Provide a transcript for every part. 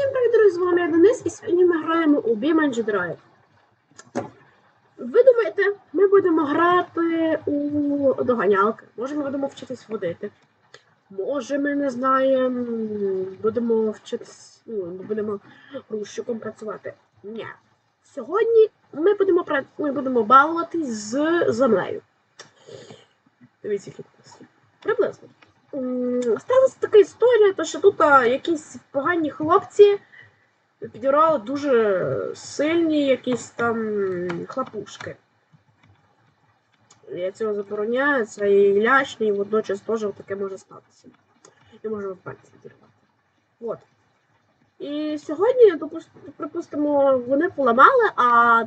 Всім привіт, друзі, з вами я Денис, і сьогодні ми граємо у Beam Drive. Ви думаєте, ми будемо грати у доганялки? Може, ми будемо вчитись водити? Може, ми не знаємо, будемо вчитись, ну, будемо грузчиком працювати. Ні. Сьогодні ми будемо, ми будемо балуватись з землею. Дивіться, які Приблизно. Сталася така історія, то що тут якісь погані хлопці підібрали дуже сильні якісь там хлопушки. Я цього забороняю, це і лячні, і водночас теж таке може статися. І може пальці відірвати. От. І сьогодні, припустимо, вони поламали, а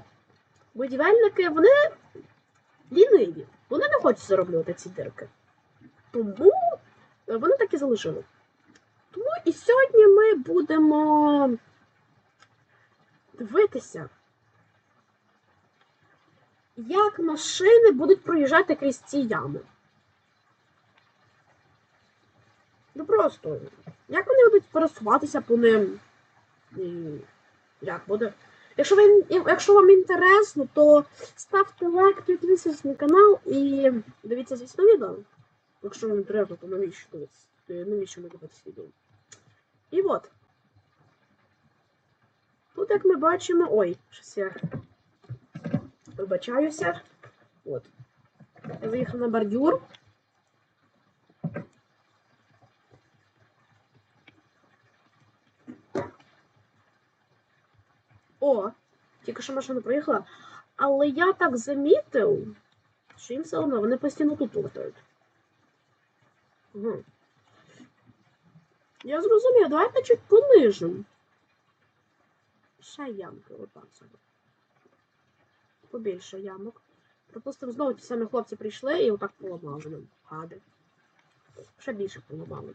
будівельники, вони ліниві. Вони не хочуть зароблювати ці дирки. Тому е, вони так і залишили. Тому і сьогодні ми будемо дивитися, як машини будуть проїжджати крізь ці ями. Ну просто, як вони будуть пересуватися по ним? І як буде? Якщо, ви, якщо вам інтересно, то ставте лайк, підписуйтесь на канал і дивіться звісно відео. Якщо вам треба, то навіщо дивитися? Навіщо ми дивитися відео? І от. Тут, як ми бачимо. Ой, щось я вибачаюся. От. Я заїхав на бордюр. О, тільки що машина проїхала. Але я так замітив, що їм все одно вони постійно тут летають. Угу. Я зрозумів, давайте чуть понижимо. Ще ямки, отак собі. Побільше ямок. Припустимо, знову ті самі хлопці прийшли і отак поламали нам. Гади. Ще більше поламали.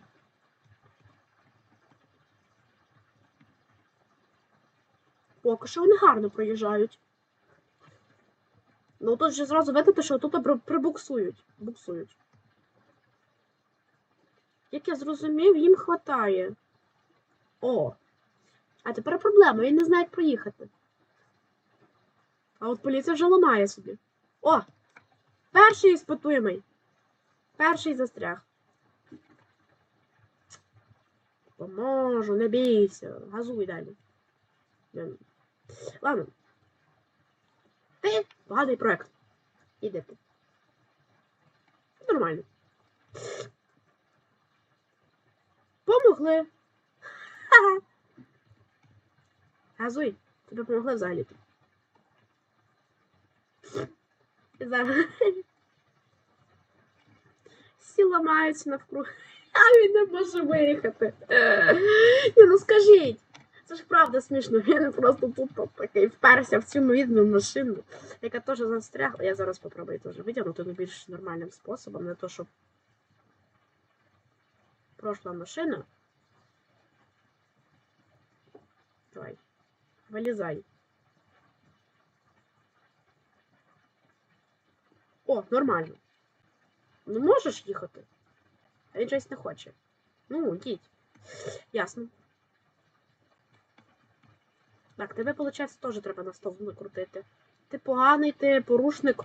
Поки що вони гарно проїжджають. Ну тут же зразу видно, що тут прибуксують. Буксують. Як я зрозумів, їм хватає. О! А тепер проблема, він не знає, як проїхати. А от поліція вже ламає собі. О! Перший іспитуємий. Перший застряг. Поможу, не бійся. Газуй далі. Ладно. Ти поганий проект. Іди. Нормально. Помогли. Ха-ха. Газуй, тобі помогли взагалі. Зараз. Всі ламаються навкруг. А він не може виїхати. Ні, ну скажіть. Це ж правда смішно. Він просто тут такий вперся в цю відну машину, яка теж застрягла. Я зараз попробую теж витягнути ну, більш нормальним способом, не то, щоб прошла машина. Давай. Вилізай. О, нормально. Ну можеш їхати? А він щось не хоче. Ну, їдь. Ясно. Так, тебе, виходить, теж треба на стол накрутити. Ти поганий, ти порушник.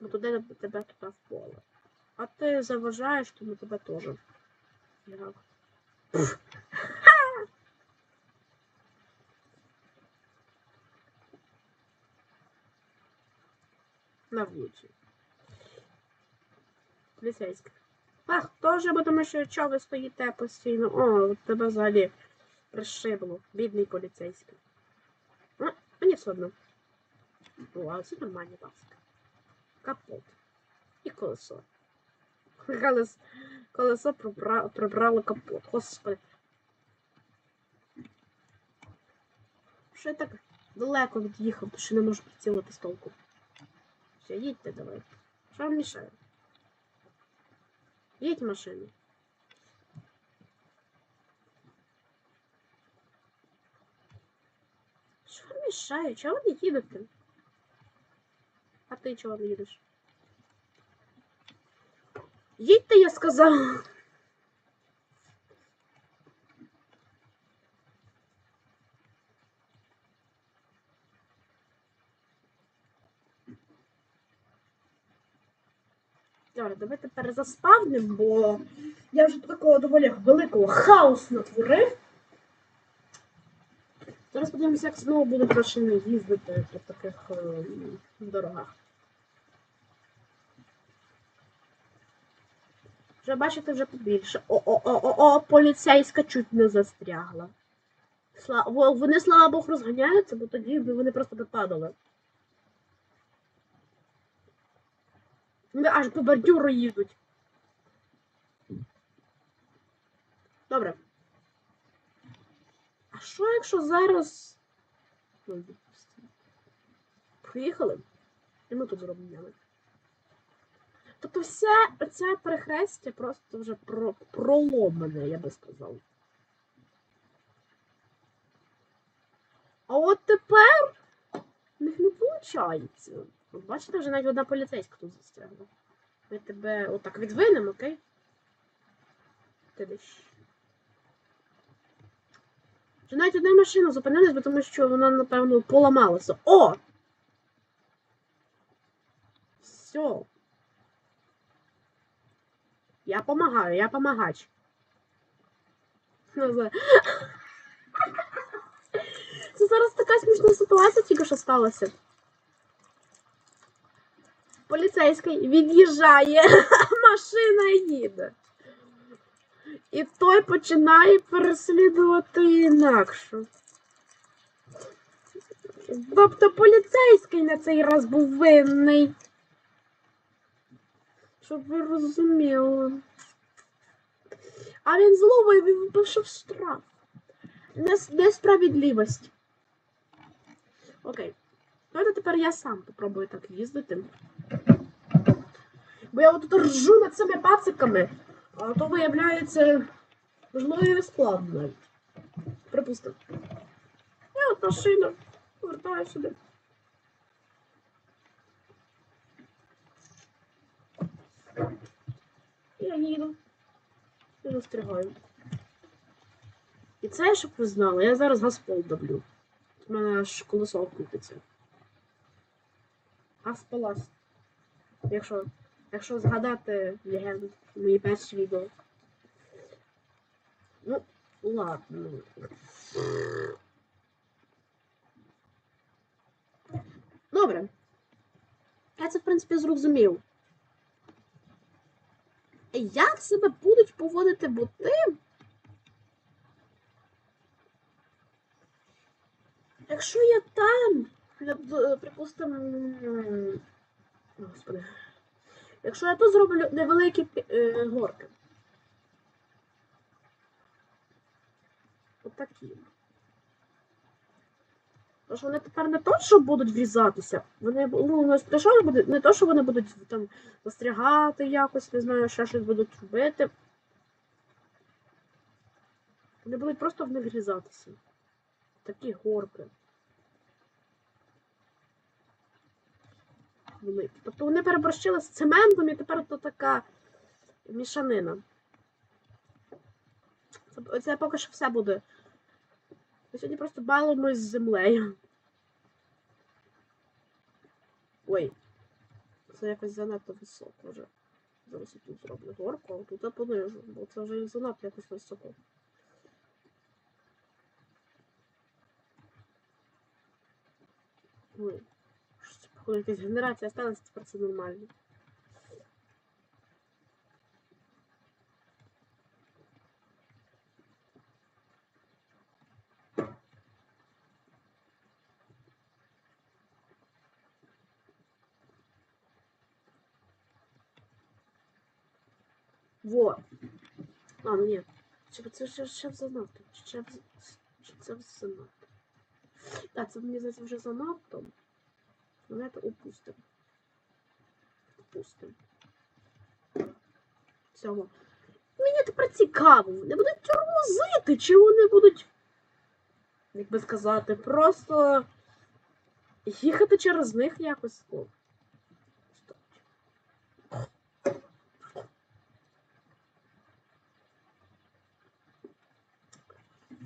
Ну туди тебе туди в поле. А ти заважаєш, тому тебе теж. Як? На вулиці. Поліцейська. Ах, теж будемо що чого ви стоїте постійно. О, тебе взагалі пришибло. Бідний поліцейський. Ну, мені все одно. О, а це нормальні ласка. Капот. І колесо. Колесо, колесо прибра... прибрало капот. Господи. Що я так далеко від'їхав, що не можу прицілити з толку. Все, їдьте давай. Що вам мішає? Їдь машину. Що вам мішає? Чого ви їдете? А ти чого не їдеш? Їдьте, я сказав. Добре, давайте перезаспавнемо, бо я вже такого доволі великого хаосу натворив. Зараз подивимося, як знову буде краще їздити по таких е, дорогах. Вже бачите, вже побільше. О-о-о-о-о, поліцейська чуть не застрягла. Сла... Вони, слава Богу, розганяються, бо тоді вони просто падали. Вони аж по бордюру їдуть. Добре. А що якщо зараз. Поїхали? І ми тут зробимо. Тобто все це перехрестя просто вже про, проломане, я би сказав. А от тепер в них не виходить. Бачите, вже навіть одна поліцейська тут застрягла. Ми тебе отак відвинемо, окей? Ти десь. Вже навіть одна машина зупинилась, тому що вона, напевно, поламалася. О! Все. Я помагаю, я помагач. Ну, Це зараз така смішна ситуація тільки що сталася. Поліцейський від'їжджає, машина їде. І той починає переслідувати інакше. Тобто поліцейський на цей раз був винний. Щоб ви розуміли. А він зловив, він пішов штраф. Нес- Несправедливість. Окей. Давайте тепер я сам попробую так їздити. Бо я отут ржу над цими пациками, а то виявляється, можливо, і складно. Припустимо. Я от машина, повертаю сюди. Я їду. І застрягаю. І це, щоб ви знали, я зараз газпол давлю. У мене аж колесо крутиться. Газполас. Якщо, якщо згадати легенду, мої перші відео. Ну, ладно. Добре. Я це, в принципі, зрозумів. Як себе будуть поводити боти? Якщо я там, припустимо, господи, якщо я тут зроблю невеликі е, горки. Отакі. Тож вони тепер не то, що будуть врізатися, вони ну, будуть, не то, що вони будуть там застрягати якось, не знаю, ще щось будуть робити. Вони будуть просто в них врізатися. Такі горки. Великі. Тобто вони переборщили з цементом і тепер то така мішанина. Це поки що все буде. Ми сьогодні просто балуємось з землею. Ой. Це якось занадто високо вже. Зараз я тут зроблю горку, а тут я понижу, бо це вже занадто якось високо. Ой. Що це, якась генерація сталася, тепер це нормально. Во. А, ну ні. Чи це ще, ще занадто? Ще, чи це занадто? Так, це мені здається вже занадто. Ну, це упустимо. Упустимо. Цього. Мені тепер цікаво, вони будуть тормозити, чи вони будуть, як би сказати, просто їхати через них якось.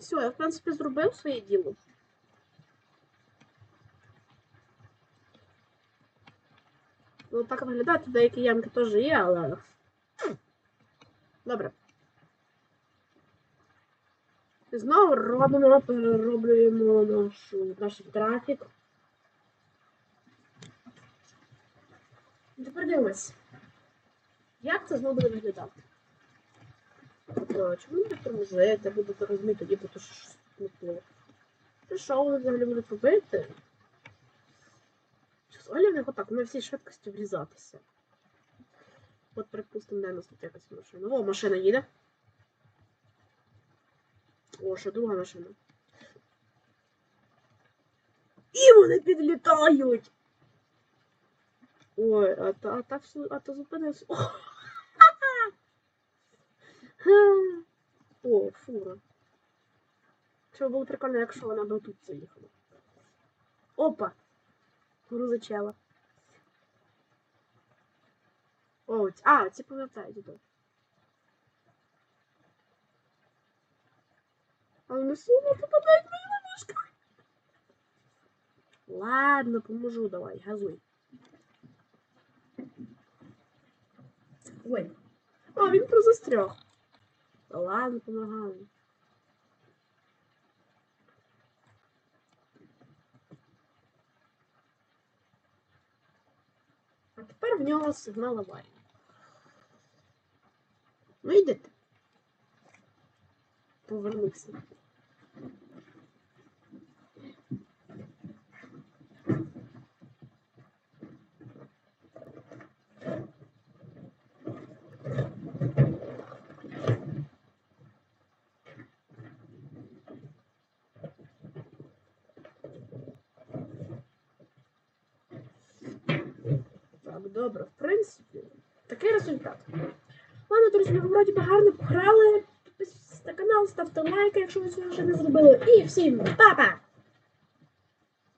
Все, я в принципі зробив своє діло. Ну, так виглядає, деякі ямки теж є, але. Добре. І Знову робимо, перероблюємо нашу, наш графік. І Тепер дивимось. Як це знову буде виглядати? Тобто, чому не тормозити, будете розуміти, тоді буде щось не. Ти що вони взагалі будуть робити? Взагалі в них отак на всій швидкості врізатися? От, припустимо, де нас тут якась машина. О, машина їде. О, ще друга машина. І вони підлітають! Ой, а та, а та, а то зупинився. О, ха-ха! Ха. О, фура. Це було прикольно, якщо вона би тут заїхала. Опа! Грузичела. О, ці- а, ці повертають тут. А вони сильно попадають мені на мішка. Ладно, поможу, давай, газуй. Ой. А, він про застряг. Та Ладно, помагаю. А тепер в нього сигнал аварії. Ну йдете. Повернувся. Так, добре, в принципі, такий результат. Ладно, друзі, ми вроді гарно пограли. Підписуйтесь на канал, ставте лайки, якщо ви цього ще не зробили. І всім па-па!